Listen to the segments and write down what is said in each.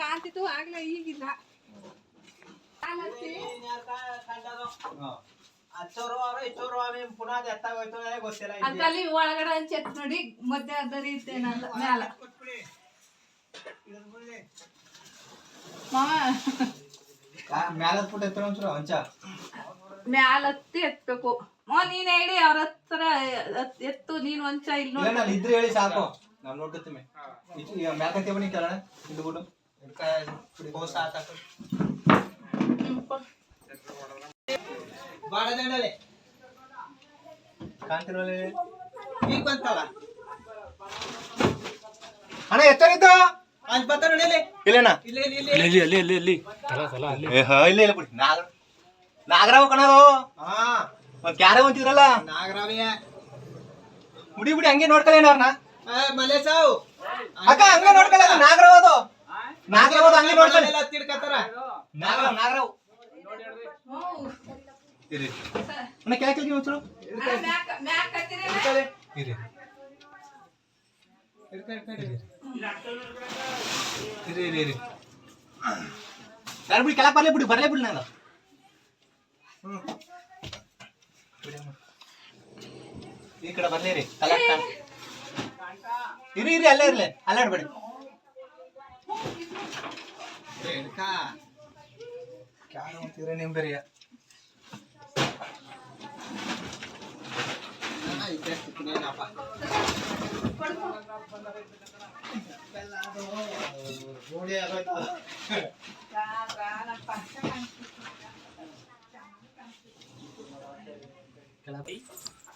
ಕಾಂತಿತ್ತು ಆಗ್ಲೇ ಈಗಿಲ್ಲ. ಒಳಗಡೆ ಚೆತ್ ನೋಡಿ ಮಧ್ಯ ಅದರಿ ಇತ್ತೇನಲ್ಲ ಮ್ಯಾಲ. ಎತ್ತರ ಒಂಚೂರು ಹಂಚ ಮ್ಯಾಲ ಹತ್ತಿ ಎತ್ತಬೇಕು ಮೋ ನೀನ್ ಹೇಳಿ ಅವ್ರ ಹತ್ರ ಎತ್ತು ನೀನ್ ಒಂಚ ಇಲ್ಲಿ ನೋಡಿ ಇದ್ರೆ ಹೇಳಿ ಸಾಕು. ನಾವು ನೋಡ್ಕೊತೀವಿ ಮ್ಯಾಲ್ಕಂತೀವಿ ಬನ್ನಿ ಕೇಳೋಣ. ಇದು ಬಿಡು. ಕಾಂತಿರೋಲೆ ಈಗ ಬಂತಲ್ಲ? ಅಣ್ಣ ಎತ್ತರಿದ್ದು ಅಲ್ಲಿ ಬರ್ತಾರ ನೋಡಿಲಿ ಇಲ್ಲೇನಾ? ಇಲ್ಲ ಇಲ್ಲ ಇಲ್ಲ. ಅಲ್ಲಿ ಇಲ್ಲಿ ಅಲ್ಲಿ ಅಲ್ಲಿ ತಲ ತಲ ಅಲ್ಲಿ. ಏ ಹ ಇಲ್ಲ ಇಲ್ಲ ಬಿಡಿ. ನಾಗ ನಾಗರಾವ್ ಕಣರು ಹಾ. ಮತ್ ಕ್ಯಾರ ಅಂತಿದ್ರಲ್ಲ? ನಾಗರಾವಿಯ ಬಿಡಿ ಬಿಡಿ ಹಂಗೆ ನೋಡ್ಕೊಳ್ಳೇನ ಅವ್ರನ್ನ ಮಲೇಸಾವ್ ಅಕ್ಕ ಹಂಗ ನೋಡ್ಕೊಳ್ಳ ನಾಗರಾವ್ ಅದು. ನಾಗರಾವ್ ಅದು ಹಂಗೆ ನೋಡ್ಕೊಳ್ಳಿ ತಿಡ್ಕತ್ತಾರ? ನಾಗರಾವ್ ನಾಗರಾವ್. ಇರಿ. ಅಣ್ಣ ಮ್ಯಾಕ್ ಹತ್ತಿರಲ್ಲ? ಇರಿ. ಇರಿ ಇರಿ ಇರಿ. ಯಾರು ಬಿಡಿ ಕೆಳಗೆ ಬರ್ಲೇ ಬಿಡಿ ಬರ್ಲೇ ಬಿಡಿ ನಾನು ಈ ಕಡೆ ಬರ್ಲೇ ರೀ ತಲೆ ಇರಿ ಇರಿ ಅಲ್ಲೇ ಇರ್ಲಿ. ಅಲ್ಲೇ ಇಡ್ಬೇಡಿ ಕ್ಯಾರು ಅಂತಿದ್ರೆ ನಿಮ್ ಬೇರೆಯ?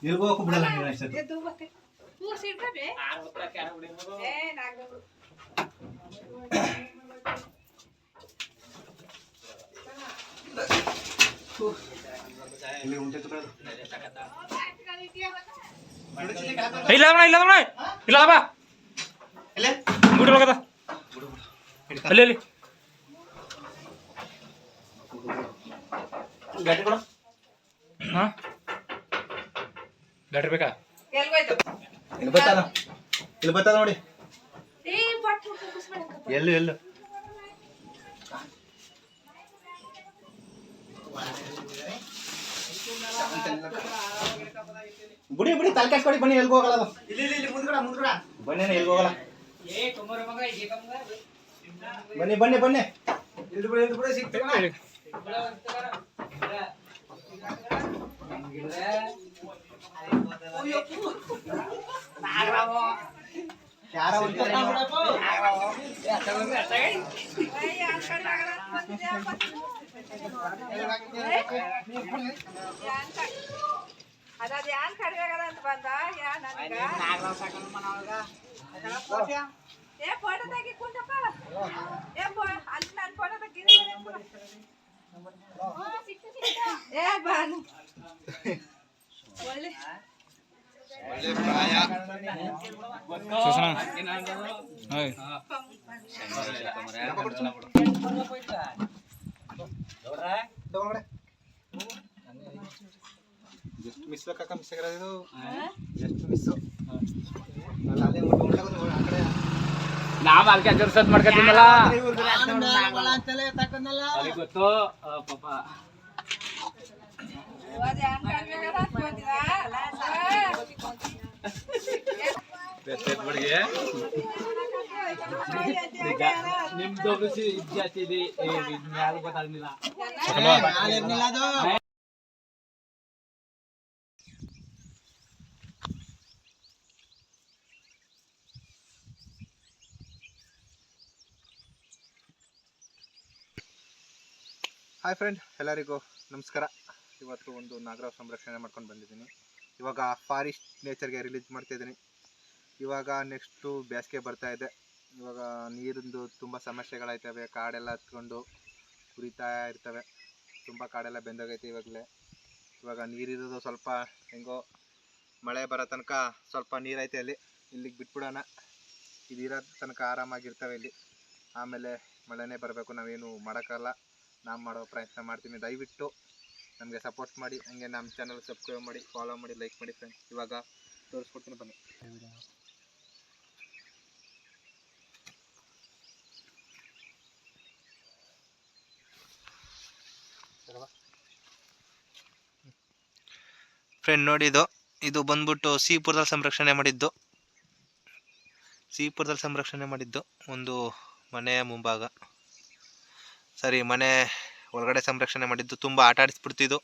ಇರ್ಬೇಕು ಬಿಡಲ್ಲ ನೀವು ಅಷ್ಟೊತ್ತು. ಎದ್ದು ಸೀಟ್ ಇಡ್ಬೇಡಿ. ಏ, ನಾಗರಾವ್. ಇಲ್ಲಿ ಉಂಟೆ ತುಕಡದು ಇಲ್ಲ ಅಣ್ಣ ಇಲ್ಲ ಅಣ್ಣ ಇಲ್ಲ ಬಾ ಇಲ್ಲೇ ಅಲ್ಲಿ ಅಲ್ಲಿ. ಗಾಡಿ ಕೊಡು. ಹಾ? ಬ್ಯಾಟ್ರಿ ಬೇಕಾ? ಇಲ್ಲಿ ಬರ್ತದ ಇಲ್ಲಿ ಬರ್ತದ ನೋಡಿ. ಎಲ್ಲು ಎಲ್ಲು. ಬಿಡಿ ಬಿಡಿ ತಲೆ ಕೆಡ್ಸ್ಕೊಡಿ ಬನ್ನಿ ಎಲ್ಗೂ ಹೋಗಲ್ಲ ಅದು. ಬನ್ನಿ ಎಲ್ಗೂ ಹೋಗಲ್ಲ. ಬನ್ನಿ ಬನ್ನಿ ಬನ್ನಿ. ಇಲ್ಲಿ ಏ, ಯಾನ್ ಕಡಿಮೆ ಅಂತ ಬಂದ ಯಾ ನನಗ ಏ ಫೋಟೋ ತೆಗಿ ಕುಂಟಪ್ಪ ಏ ಅಲ್ಲಿ ನಾನು ಫೋಟೋ ತೆಗಿದ್ದೀನಿ ಏ ಬಾನು ಒಳ್ಳೆ ಸುಸನ ಹಾಯ್ ಜಸ್ಟ್ ಮಿಸ್ ಕಾಕ ಮಿಸ್ ಆಗಿರೋದು ಜಸ್ಟ್ ಮಿಸ್ ಅಲ್ಲ ನಾವ್ ಅದಕ್ಕೆ ಅಜ್ಜರ್ ಸದ್ ಮಾಡ್ಕೊತೀನಲ್ಲ ಅದಕ್ಕೆ ಗೊತ್ತು ಆ, ಪಾಪ ಅದ್ ಯಾನ್ ಕಡಿಮೆ ಆಗಲ್ಲ ಅಂತ ಬಂದಿದ ನಿಮ್ದು ಬಿಸಿ ಜಾಸ್ತಿ ಇದೆ ಮ್ಯಾಲ ಗೊತ್ತಾಗ್ಲಿಲ್ಲ ಹಾಯ್ ಫ್ರೆಂಡ್ ಎಲ್ಲರಿಗೂ ನಮಸ್ಕಾರ. ಇವತ್ತು ಒಂದು ನಾಗರಾವ್ ಸಂರಕ್ಷಣೆ ಮಾಡ್ಕೊಂಡು ಬಂದಿದ್ದೀನಿ. ಇವಾಗ ಫಾರೆಸ್ಟ್ ನೇಚರ್ಗೆ ರಿಲೀಸ್ ಮಾಡ್ತಾಯಿದ್ದೀನಿ ಇವಾಗ ನೆಕ್ಸ್ಟು ಬೇಸಿಗೆ ಬರ್ತಾ ಇದೆ. ಇವಾಗ ನೀರಿಂದು ತುಂಬ ಸಮಸ್ಯೆಗಳಾಯ್ತವೆ. ಕಾಡೆಲ್ಲ ಹತ್ಕೊಂಡು ಉರಿತಾ ಇರ್ತವೆ. ತುಂಬ ಕಾಡೆಲ್ಲ ಬೆಂದೋಗೈತೆ ಇವಾಗಲೇ. ಇವಾಗ ನೀರಿರೋದು ಸ್ವಲ್ಪ ಹೆಂಗೋ ಮಳೆ ಬರೋ ತನಕ ಸ್ವಲ್ಪ ನೀರೈತೆ ಅಲ್ಲಿ. ಇಲ್ಲಿಗೆ ಬಿಟ್ಬಿಡೋಣ. ಇದು ಇರೋ ತನಕ ಆರಾಮಾಗಿರ್ತವೆ ಇಲ್ಲಿ. ಆಮೇಲೆ ಮಳೆನೇ ಬರಬೇಕು. ನಾವೇನು ಮಾಡೋಕ್ಕಲ್ಲ ನಾವು ಮಾಡೋ ಪ್ರಯತ್ನ ಮಾಡ್ತೀನಿ. ದಯವಿಟ್ಟು ನಮಗೆ ಸಪೋರ್ಟ್ ಮಾಡಿ, ಹಂಗೆ ನಮ್ಮ ಚಾನಲ್ ಸಬ್ಸ್ಕ್ರೈಬ್ ಮಾಡಿ ಫಾಲೋ ಮಾಡಿ ಲೈಕ್ ಮಾಡಿ ಫ್ರೆಂಡ್ಸ್ ಇವಾಗ ತೋರಿಸ್ಕೊಡ್ತೀನಿ ಬನ್ನಿ. ಫ್ರೆಂಡ್ ನೋಡಿ ಇದು. ಇದು ಬಂದ್ಬಿಟ್ಟು ಸೀಪುರದಲ್ಲಿ ಸಂರಕ್ಷಣೆ ಮಾಡಿದ್ದು. ಸೀಪುರದಲ್ಲಿ ಸಂರಕ್ಷಣೆ ಮಾಡಿದ್ದು ಒಂದು ಮನೆಯ ಮುಂಭಾಗ. ಸರಿ, ಮನೆ ಒಳಗಡೆ ಸಂರಕ್ಷಣೆ ಮಾಡಿದ್ದು ತುಂಬ ಆಟ ಆಡಿಸ್ಬಿಡ್ತಿದ್ದು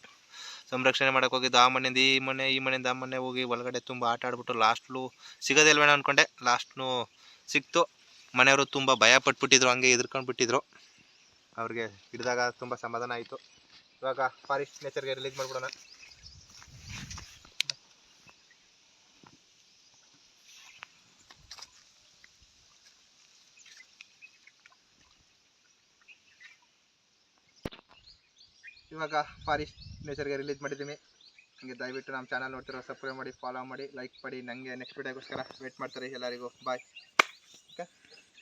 ಸಂರಕ್ಷಣೆ ಮಾಡಕ್ಕೆ ಹೋಗಿದ್ದು ಆ ಮನೆಯಿಂದ ಈ ಮನೆ, ಈ ಮನೆಯಿಂದ ಆ ಮನೆ ಹೋಗಿ ಒಳಗಡೆ ತುಂಬ ಆಟ ಆಡ್ಬಿಟ್ಟು ಲಾಸ್ಟ್ಲು ಸಿಗೋದೇ ಇಲ್ವೇನೋ ಅಂದ್ಕೊಂಡೆ ಲಾಸ್ಟ್ನು ಸಿಕ್ತು. ಮನೆಯವರು ತುಂಬ ಭಯ ಪಟ್ಬಿಟ್ಟಿದ್ರು, ಹಂಗೆ ಎದ್ರುಕೊಂಡು ಬಿಟ್ಟಿದ್ರು ಅವ್ರಿಗೆ ಹಿಡಿದಾಗ ತುಂಬ ಸಮಾಧಾನ ಆಯಿತು. ಇವಾಗ ಫಾರೆಸ್ಟ್ ನೇಚರ್ಗೆ ರಿಲೀಸ್ ಮಾಡ್ಬಿಡೋಣ. ಇವಾಗ ಫಾರೆಸ್ಟ್ ನೇಚರ್ಗೆ ರಿಲೀಸ್ ಮಾಡಿದ್ದೀನಿ. ಹಂಗೆ ದಯವಿಟ್ಟು ನಮ್ಮ ಚಾನಲ್ ನೋಡ್ತಿರೋ ಸಬ್ಸ್ಕ್ರೈಬ್ ಮಾಡಿ ಫಾಲೋ ಮಾಡಿ ಲೈಕ್ ಮಾಡಿ. ನನಗೆ ನೆಕ್ಸ್ಟ್ ವೀಡಿಯೋಗೋಸ್ಕರ ವೇಟ್ ಮಾಡ್ತಾರೆ ಎಲ್ಲರಿಗೂ. ಬಾಯ್